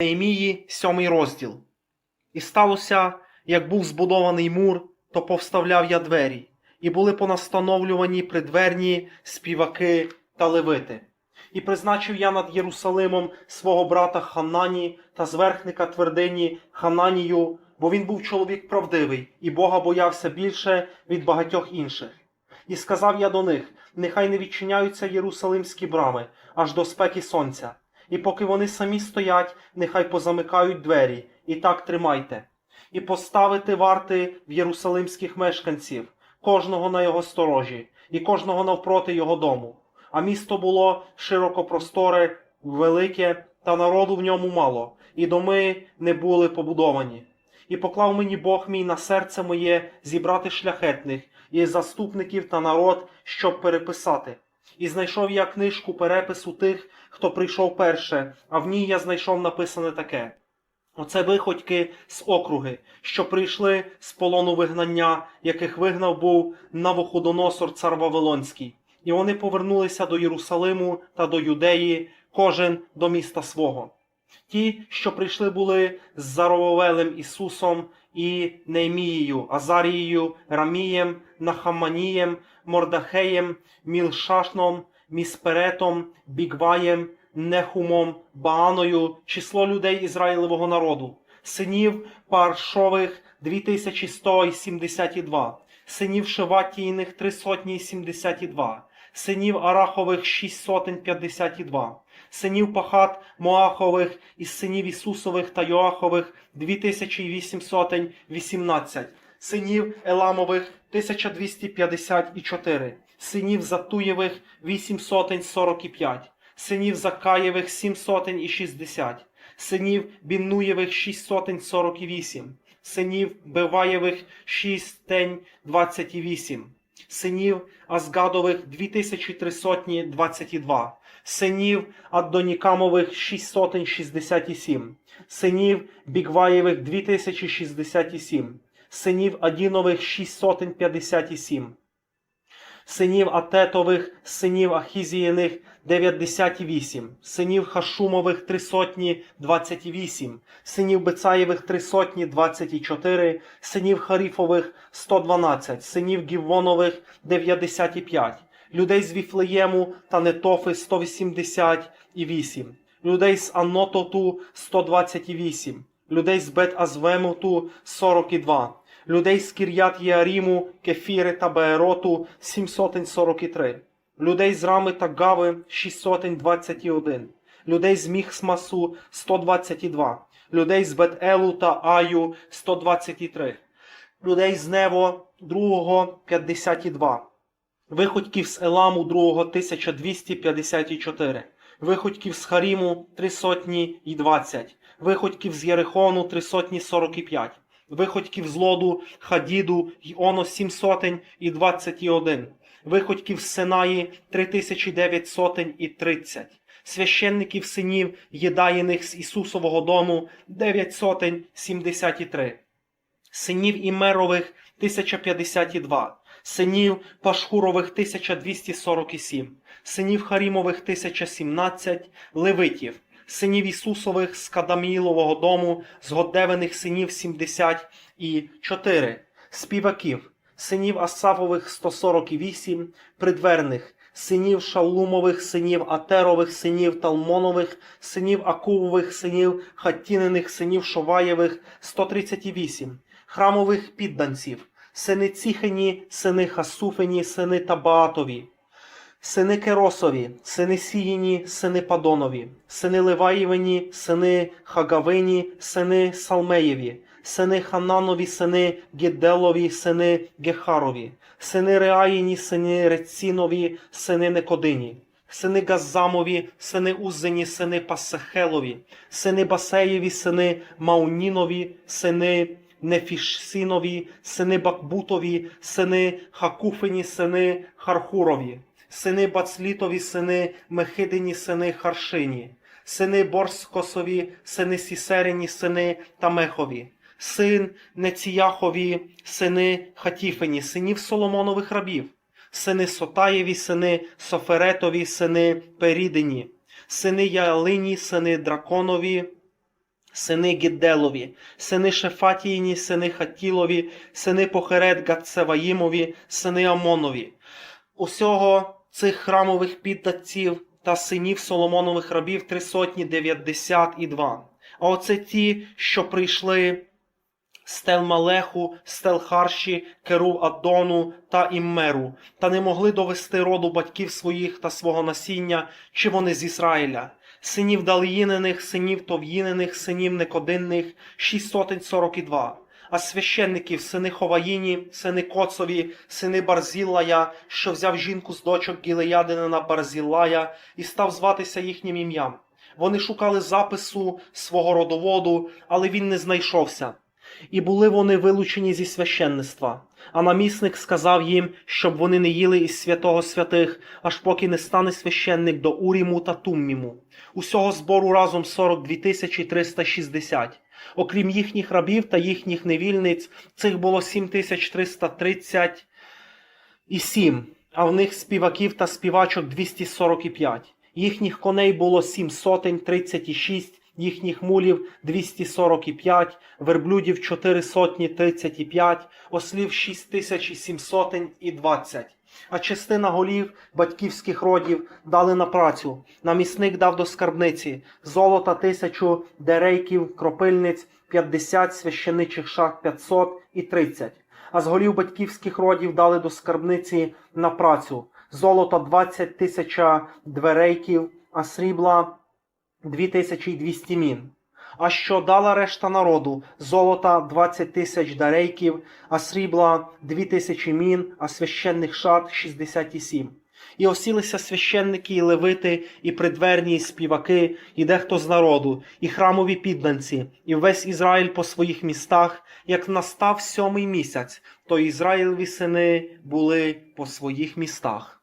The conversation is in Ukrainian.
Неемії, сьомий розділ. І сталося, як був збудований мур, то повставляв я двері, і були понастановлювані придверні співаки та левити. І призначив я над Єрусалимом свого брата Ханані та зверхника твердині Хананію, бо він був чоловік правдивий, і Бога боявся більше від багатьох інших. І сказав я до них: нехай не відчиняються єрусалимські брами аж до спеки сонця. І поки вони самі стоять, нехай позамикають двері, і так тримайте. І поставити варти в єрусалимських мешканців, кожного на його сторожі, і кожного навпроти його дому. А місто було широкопросторе, велике, та народу в ньому мало, і доми не були побудовані. І поклав мені Бог мій на серце моє зібрати шляхетних і заступників та народ, щоб переписати. І знайшов я книжку перепису тих, хто прийшов перше, а в ній я знайшов написане таке. Оце виходьки з округи, що прийшли з полону вигнання, яких вигнав був Навуходоносор цар Вавилонський. І вони повернулися до Єрусалиму та до Юдеї, кожен до міста свого. Ті, що прийшли були з Зарововелем Ісусом і Неемією, Азарією, Рамієм, Нахаманієм, Мордахеєм, Мілшашном, Місперетом, Бігваєм, Нехумом, Бааною, число людей Ізраїлевого народу, синів Паршових 2172, синів Шеватійних 372, синів Арахових 652, синів Пахат Моахових із синів Ісусових та Йоахових 2818, синів Еламових 1254, синів Затуєвих 845, синів Закаєвих 760, синів Біннуєвих 648, синів Беваєвих 628, синів Азгадових 2322, синів Аддонікамових 667, синів Бігваєвих 2067, синів Адінових 657, синів Атетових, синів Ахізіїних 98, синів Хашумових три сотні 28, синів Бецаєвих три сотні 24, синів Харіфових 112, синів Гіввонових 95, людей з Віфлеєму та Нетофи 188, людей з Аннототу 128, людей з Бет-Азвемоту 42, людей з Кір'ят Єаріму, Кефіри та Беероту 743, людей з Рами та Гави 621, людей з Міхсмасу 122, людей з Бет-Елу та Аю 123, людей з Нево 2 52, виходьків з Еламу 2 1254, виходьків з Харіму 3 сотні і 20, виходьків з Єрихону 3 сотні 45, виходьків з Лоду, Хадіду й Оно 7 сотень і 21, виходьків з Синаї 3900 сотень і 30, священників синів Єдаїних з Ісусового дому 9 сотень 73, синів Імерових 1052, синів Пашхурових 1247, синів Харімових 1017, левитів, синів Ісусових з Кадамілового дому, згодеваних синів 70 і 4, співаків, синів Асафових 148, придверних, синів Шалумових, синів Атерових, синів Талмонових, синів Акувових, синів Хаттінених, синів Шоваєвих 138, храмових підданців, сини Ціхені, сини Хасуфені, сини Табаатові, сини Керосові, сини Сіїні, сини Падонові, сини Леваєвені, сини Хагавині, сини Салмеєві, сини Хананові, сини Геделові, сини Гехарові, сини Реаїні, сини Рецінові, сини Некодині, сини Газамові, сини Уззені, сини Пасехелові, сини Басеєві, сини Маунінові, сини Нефішсинові, сини Бакбутові, сини Хакуфині, сини Хархурові, сини Бацлітові, сини Мехидині, сини Харшині, сини Борскосові, сини Сісерині, сини Тамехові, син Неціяхові, сини Хатіфині, синів Соломонових рабів, сини Сотаєві, сини Соферетові, сини Перідині, сини Яалині, сини Драконові, сини Гідделові, сини Шефатіїні, сини Хатілові, сини Похерет Гацеваїмові, сини Амонові. Усього цих храмових піддатців та синів Соломонових рабів три сотні дев'ятдесят і два. А оце ті, що прийшли з Телмалеху, з Телхарші, Керу Адону та Іммеру, та не могли довести роду батьків своїх та свого насіння, чи вони з Ізраїля. Синів Далиїнених, синів Тов'їнених, синів Некодинних, шість сотень сорок і два. А священників сини Ховаїні, сини Коцові, сини Барзілая, що взяв жінку з дочок Гілеядинина Барзілая і став зватися їхнім ім'ям. Вони шукали запису свого родоводу, але він не знайшовся. І були вони вилучені зі священництва. А намісник сказав їм, щоб вони не їли із святого святих, аж поки не стане священник до Уріму та Тумміму. Усього збору разом 42 тисячі 360. Окрім їхніх рабів та їхніх невільниць, цих було 7330 і 7, а в них співаків та співачок 245. Їхніх коней було 7 сотень 36, їхніх мулів 245, верблюдів 4 сотні 35, ослів 6 тисяч і 7 сотень і 20. А частина голів батьківських родів дали на працю. Намісник дав до скарбниці золота тисячу, дерейків, кропильниць, 50 священичих шах 500 і 30. А з голів батьківських родів дали до скарбниці на працю золота 20 тисяча дверейків, а срібла 2200 мін. А що дала решта народу? Золота 20 тисяч дарейків, а срібла 2000 мін, а священних шат 67. І осілися священники, і левити, і придверні, і співаки, і дехто з народу, і храмові підданці, і весь Ізраїль по своїх містах, як настав сьомий місяць, то Ізраїлеві сини були по своїх містах.